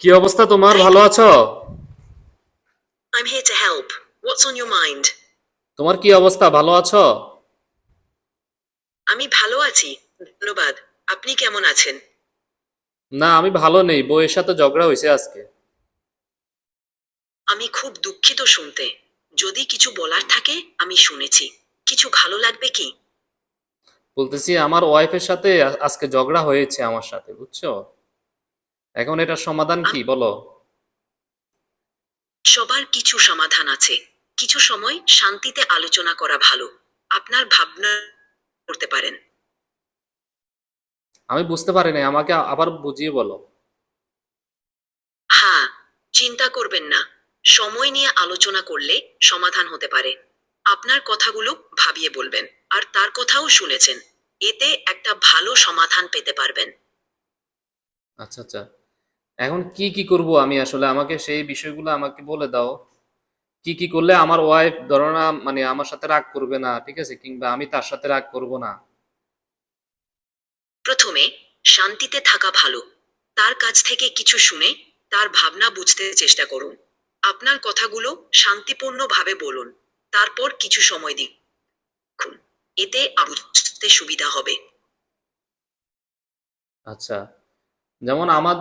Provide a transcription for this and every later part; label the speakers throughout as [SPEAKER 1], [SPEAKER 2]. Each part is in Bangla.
[SPEAKER 1] কি অবস্থা তোমার? ভালো আছো?
[SPEAKER 2] I'm here to help. What's on your mind?
[SPEAKER 1] তোমার কি অবস্থা? ভালো আছো?
[SPEAKER 2] আমি ভালো আছি। ধন্যবাদ। আপনি কেমন আছেন?
[SPEAKER 1] না আমি ভালো নেই। বউয়ের সাথে ঝগড়া হয়েছে আজকে।
[SPEAKER 2] আমি খুব দুঃখিত শুনতে। যদি কিছু বলার থাকে আমি শুনেছি। কিছু ভালো লাগবে কি?
[SPEAKER 1] বলতেছি আমার ওয়াইফের সাথে আজকে ঝগড়া হয়েছে আমার সাথে বুঝছ? এখন এটার সমাধান কি? বলো।
[SPEAKER 2] সবার কিছু সমাধান আছে। কিছু সময় শান্তিতে আলোচনা করা ভালো। আপনার ভাবনা করতে পারেন।
[SPEAKER 1] আমি বুঝতে পারি না আমাকে আবার বুঝিয়ে বলো।
[SPEAKER 2] হ্যাঁ চিন্তা করবেন না। সময় নিয়ে আলোচনা করলে সমাধান হতে পারে। আপনার কথাগুলো ভাবিয়ে বলবেন আর তার কথাও শুনেছেন। এতে একটা ভালো সমাধান পেতে পারবেন।
[SPEAKER 1] আচ্ছা আচ্ছা। এখন কি কি করব আমি আসলে? আমাকে সেই বিষয়গুলো আমাকে বলে দাও। কি কি করলে আমার ওয়াইফ ধরো না মানে আমার সাথে রাগ করবে না ঠিক আছে? কিংবা আমি তার সাথে রাগ করব না।
[SPEAKER 2] প্রথমে শান্তিতে থাকা ভালো। তার কাছ থেকে কিছু শুনে তার ভাবনা বুঝতে চেষ্টা করুন। আপনার কথাগুলো শান্তিপূর্ণভাবে বলুন। তারপর কিছু সময় দিন। এতে বুঝতে সুবিধা হবে।
[SPEAKER 1] আচ্ছা। যেমন আমার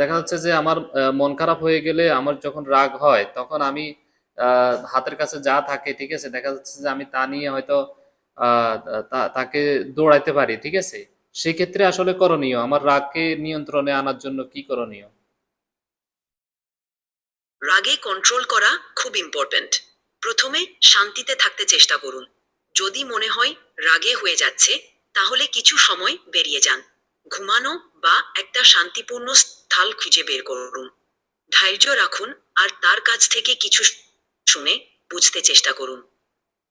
[SPEAKER 1] দেখা যাচ্ছে যে আমার মন খারাপ হয়ে গেলে আমার যখন রাগ হয়, তখন আমি হাতের কাছে যা থাকে, ঠিক আছে, দেখা যাচ্ছে যে আমি তা নিয়ে হয়তো তাকে দৌড়াইতে পারি, ঠিক আছে? সেক্ষেত্রে আসলে করণীয়, আমার রাগকে নিয়ন্ত্রণে আনার জন্য কি করণীয়?
[SPEAKER 2] রাগে কন্ট্রোল করা খুব ইম্পর্ট্যান্ট প্রথমে শান্তিতে থাকতে চেষ্টা করুন। যদি মনে হয় রাগে হয়ে যাচ্ছে, তাহলে কিছু সময় বেরিয়ে যান। ঘুমানো বা একটা শান্তিপূর্ণ স্থল খুঁজে বের করুন। ধৈর্য রাখুন আর তার কাছ থেকে কিছু শুনে বুঝতে চেষ্টা করুন।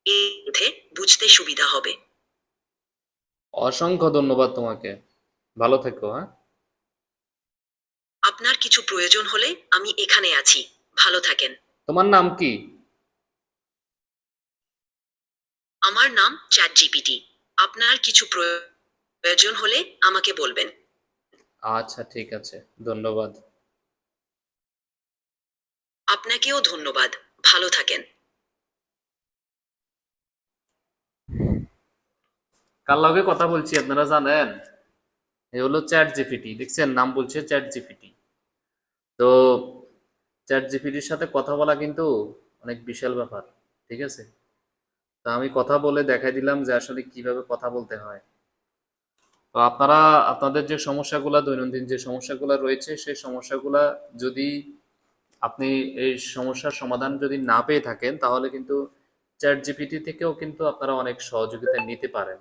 [SPEAKER 2] এতে বুঝতে সুবিধা হবে।
[SPEAKER 1] অসংখ্য ধন্যবাদ তোমাকে। ভালো থেকো হ্যাঁ?
[SPEAKER 2] আপনার কিছু প্রয়োজন হলে আমি এখানে আছি। ভালো থাকেন।
[SPEAKER 1] তোমার নাম কি?
[SPEAKER 2] আমার নাম চ্যাট জিপিটি আপনার কিছু প্রয়োজন হলে আমাকে বলবেন।
[SPEAKER 1] আচ্ছা ঠিক আছে। ধন্যবাদ।
[SPEAKER 2] আপনাকেও ধন্যবাদ। ভালো থাকেন।
[SPEAKER 1] কার লগে কথা বলছি আপনারা জানেন? এ হলো চ্যাট জিপিটি দেখছেন নাম বলছে চ্যাট জিপিটি তো চ্যাট জিপিটির সাথে কথা বলা কিন্তু অনেক বিশাল ব্যাপার ঠিক আছে? তো আমি কথা বলে দেখাই দিলাম যে আসলে কীভাবে কথা বলতে হয়। তো আপনারা, আপনাদের যে সমস্যাগুলো, দৈনন্দিন যে সমস্যাগুলো রয়েছে, সেই সমস্যাগুলা যদি আপনি এই সমস্যার সমাধান যদি না পেয়ে থাকেন, তাহলে কিন্তু চ্যাট জিপিটি থেকেও কিন্তু আপনারা অনেক সহযোগিতা নিতে পারেন।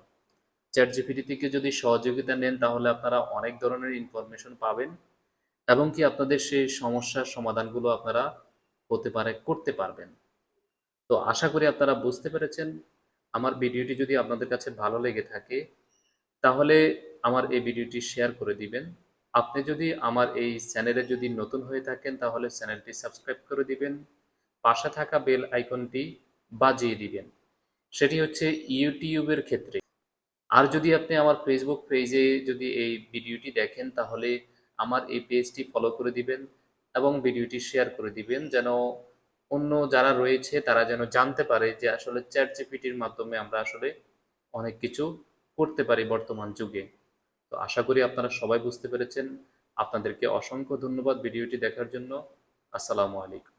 [SPEAKER 1] চ্যাট জিপিটি থেকে যদি সহযোগিতা নেন, তাহলে আপনারা অনেক ধরনের ইনফরমেশন পাবেন এবং কি আপনাদের সেই সমস্যার সমাধানগুলো আপনারা হতে পারে, করতে পারবেন। তো আশা করি আপনারা বুঝতে পেরেছেন। আমার ভিডিওটি যদি আপনাদের কাছে ভালো লেগে থাকে তাহলে আমার এই ভিডিওটি শেয়ার করে দিবেন। আপনি যদি আমার এই চ্যানেলে যদি নতুন হয়ে থাকেন, তাহলে চ্যানেলটি সাবস্ক্রাইব করে দিবেন। পাশে থাকা বেল আইকনটি বাজিয়ে দিবেন। সেটি হচ্ছে ইউটিউবের ক্ষেত্রে। আর যদি আপনি আমার ফেসবুক পেজে যদি এই ভিডিওটি দেখেন, তাহলে আমার এই পেজটি ফলো করে দিবেন এবং ভিডিওটি শেয়ার করে দিবেন, যেন অন্য যারা রয়েছে, তারা যেন জানতে পারে যে আসলে চ্যাট জিপিটির মাধ্যমে আমরা আসলে অনেক কিছু করতে পারি বর্তমান যুগে। তো আশা করি আপনারা সবাই বুঝতে পেরেছেন। আপনাদেরকে অসংখ্য ধন্যবাদ ভিডিওটি দেখার জন্য। আসসালামু আলাইকুম।